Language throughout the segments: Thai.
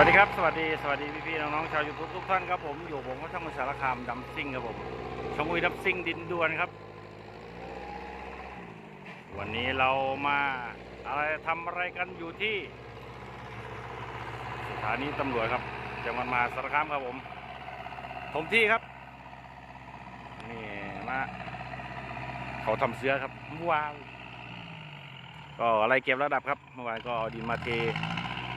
วัสดีครับ สวัสดีสวัสดีพี่ๆน้องๆชาวยูทูบทุกท่านครับผมอยู่ผมก็ช่องสารคามดำซิ่งครับผมช่องอุยดับซิ่งดินดวนครับ วันนี้เรามาอะไรทำอะไรกันอยู่ที่ สถานีตำรวจครับจังหวัดมหาสารคามครับผมผมที่ครับนี่มาเขาทำเสื้อครับว้าวก็อะไรเก็บระดับครับเมื่อวานก็ดินมาเท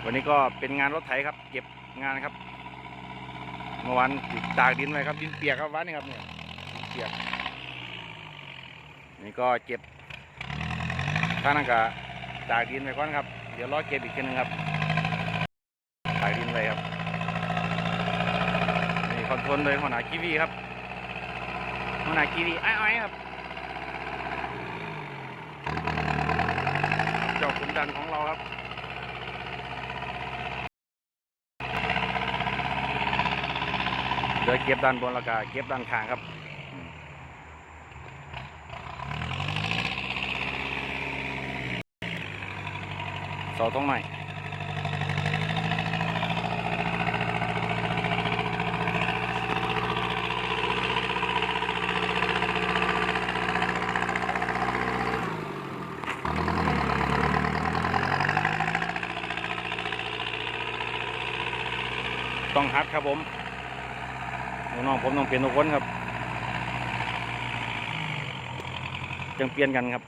วันนี้ก็เป็นงานรถไถครับ เก็บงานครับ เมื่อวานตากดินไว้ครับ ดินเปียกครับวันนี้ครับเนี่ยดินเปียก นี่ก็เก็บข้างนั้นก็ตากดินไว้ก่อนครับ เดี๋ยวรอเก็บอีกทีนึงครับตากดินไว้ครับ นี่คอนโทรลโดยหัวหน้ากีวีครับหัวหน้ากีวีไอ้ไอ้ครับ เจ้าขุนดันของเราครับ เดี๋ยวเก็บด้านบนแล้วก็เก็บด้านข้างครับเสาตรงไหนต้องฮัดครับผม น้องผมต้องเปลี่ยนทุกคนครับจังเปลี่ยนกันครับ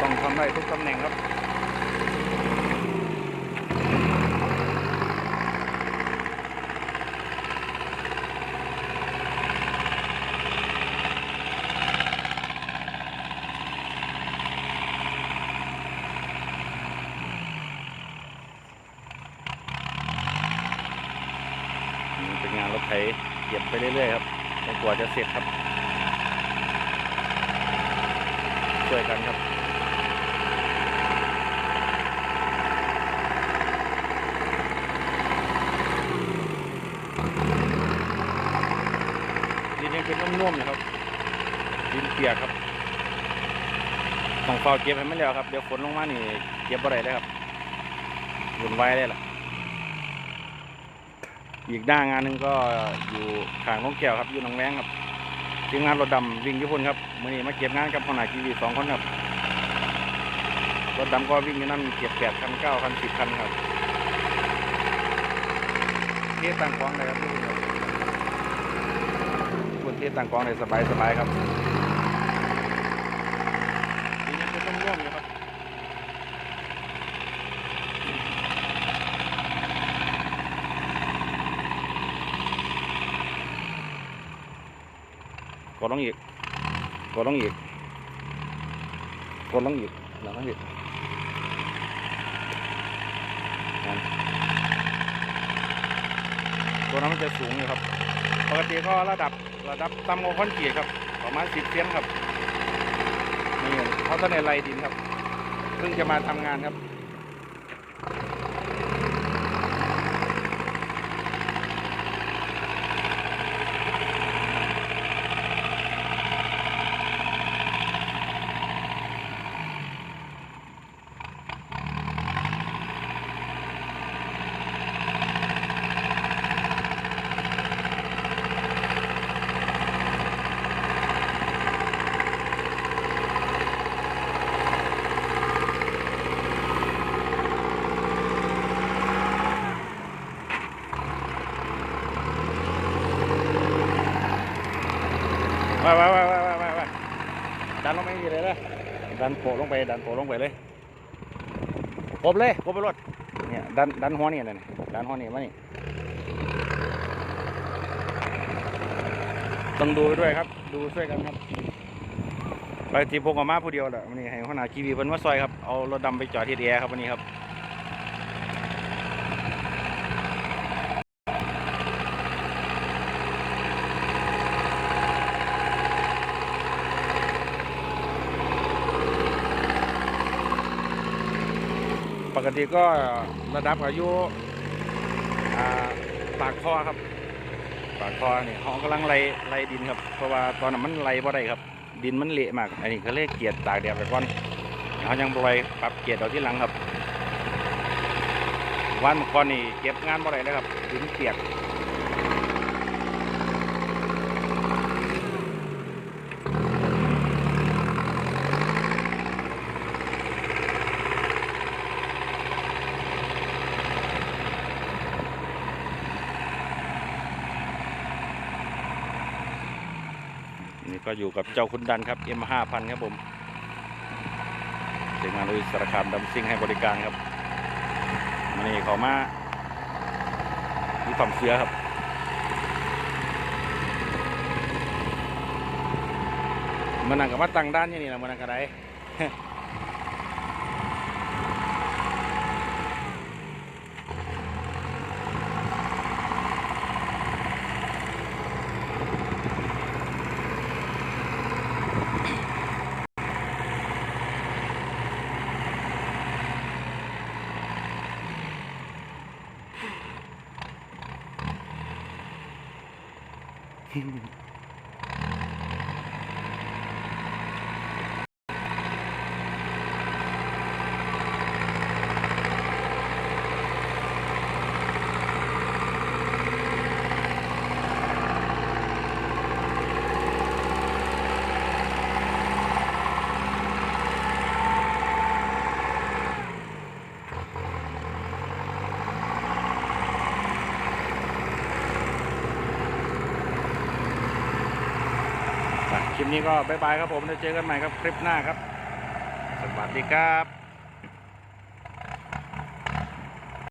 ต้องทำได้ทุกตำแหน่งครับ นี่เป็นงานร ถไถเก็บไปเรื่อยๆครับจนกว่าจะเสร็จครับ ช่วยกันครับดินยังเป็นนุ่มๆอยู่ครับ ดินเปียกครับต้องเฝ้าเก็บให้มันแล้วครับ เดี๋ยวฝนลงมานี่เก็บอะไรได้ครับวุ่นวายได้ล่ะ อีกด้านงานหนึ่งก็อยู่ขางน้องแก้วครับอยู่หนองแวงครับทีมงานรถดำวิ่งญี่ปุ่นครับมื่อนี้มาเก็บงานกับคนหนาทีวีสองคนครับรถดำก็วิ่งอยู่นั่นเก็บแปดคันเก้าคันสิบคันครับเทศต่างกองเลยครับทุกคนเทศต่างกองเลยสบายสบายครับทีนี้ก็ต้องร่วมอยู่ครับ ก ดลงอีก กดลงอีก กดลงอีกหลังลงอีกตัวนั้นมันจะสูงอยู่ครับ ปกติก็ระดับระดับต่ำกว่าคอนกรีตครับ ประมาณสิบเซนครับ นี่เขาต้งในไรดินครับ เพิ่งจะมาทำงานครับ ไปไปไปไปไปไป ดันลงไปอีเลยนะดันโปะลงไป ดันโปะลงไปเลยกบเลยกบไปรถเนี่ยดันดันหัวนี่นะนี่ดันหัวนี่มานี่ต้องดูด้วยครับ ดูช่วยกันครับไปตีพกออกมาผู้เดียวแหละวันนี้ให้หัวหน้ากีวีเพิ่นมาซอยครับ เอารถดำไปจอดที่แอร์ครับวันนี้ครับ กติก็ระดับอายุอ่าปากคอครับ ปากคอนี่เขากำลังไล่ไล่ดินครับ เพราะว่าตอนนั้นมันไล่บ่ได้ครับ ดินมันเละมาก อันนี้ก็เรียกเกียดตากแดดไปก่อนเขายังบ่ไปปรับเกียดเอาที่หลังครับ วันก่อนนี่เก็บงานบ่ได้เลยครับ ดินเปียก ก็อยู่กับเจ้าคุณดันครับ M5000 ครับผมทีมงานลุยสารคามดัมซิ่งให้บริการครับมานี่ขอมามีความเสือครับมันนั่งกับมาตั้งด้านอย่นี่นะมันนั่งกับไร Mm-hmm. คลิปนี้ก็บายบายครับผมเดี๋ยวเจอกันใหม่ครับคลิปหน้าครับ สวัสดีครับ